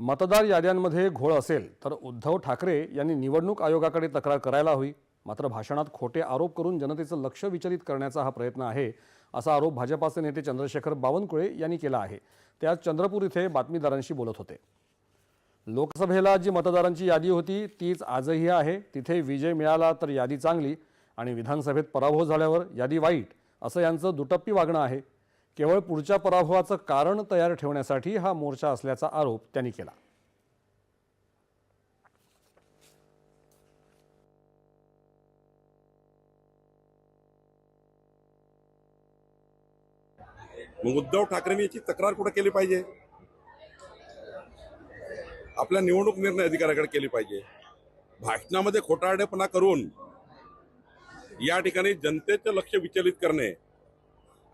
मतदार याद्यांमध्ये घोळ असेल तर उद्धव ठाकरे यांनी निवडणूक आयोगाकडे तक्रार करायला हवी. मात्र भाषणात खोटे आरोप करून जनतेचं लक्ष विचलित करण्याचा हा प्रयत्न आहे असा आरोप भाजपाचे नेते चंद्रशेखर बावनकुळे यांनी केला आहे. ते आज चंद्रपूर इथे बातमीदारांशी बोलत होते. लोकसभेला जी मतदारांची यादी होती तीच आजही आहे. तिथे विजय मिळाला तर यादी चांगली आणि विधानसभेत पराभव झाल्यावर यादी वाईट असं यांचं दुटप्पी वागणं आहे. केवळ पुढच्या पराभवाचं कारण तयार ठेवण्यासाठी हा मोर्चा असल्याचा आरोप त्यांनी केला. मग उद्धव ठाकरेंनी याची तक्रार कुठे केली पाहिजे? आपल्या निवडणूक निर्णय अधिकाऱ्याकडे केली पाहिजे. भाषणामध्ये खोटारडेपणा करून या ठिकाणी जनतेचं लक्ष विचलित करणे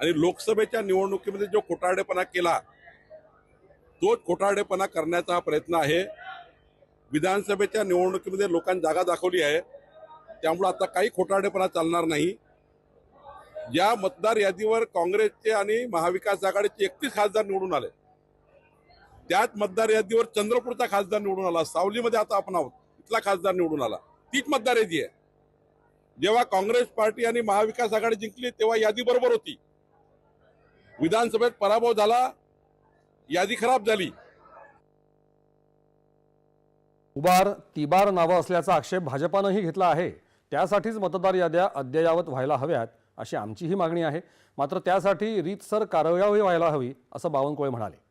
आणि लोकसभेच्या निवडणुकीमध्ये जो खोटारडेपणा केला तोच खोटारडेपणा करण्याचा हा प्रयत्न आहे. विधानसभेच्या निवडणुकीमध्ये लोकांनी जागा दाखवली आहे. त्यामुळे आता काही खोटारडेपणा चालणार नाही. या मतदार यादीवर काँग्रेसचे आणि महाविकास आघाडीचे एकतीस खासदार निवडून आले. त्याच मतदार यादीवर चंद्रपूरचा खासदार निवडून आला. सावलीमध्ये आता आपण आहोत. इथला खासदार निवडून आला. तीच मतदार यादी आहे. जेव्हा काँग्रेस पार्टी आणि महाविकास आघाडी जिंकली तेव्हा यादी बरोबर होती. विधानसभेत पराभव झाला यादी खराब झाली. उबार तिबार नावं असल्याचा आक्षेप भाजपानंही घेतला आहे. त्यासाठीच मतदार याद्या अद्ययावत व्हायला हव्यात अशी आमचीही मागणी आहे. मात्र त्यासाठी रीतसर कारवाई व्हायला हवी असं बावनकुळे म्हणाले.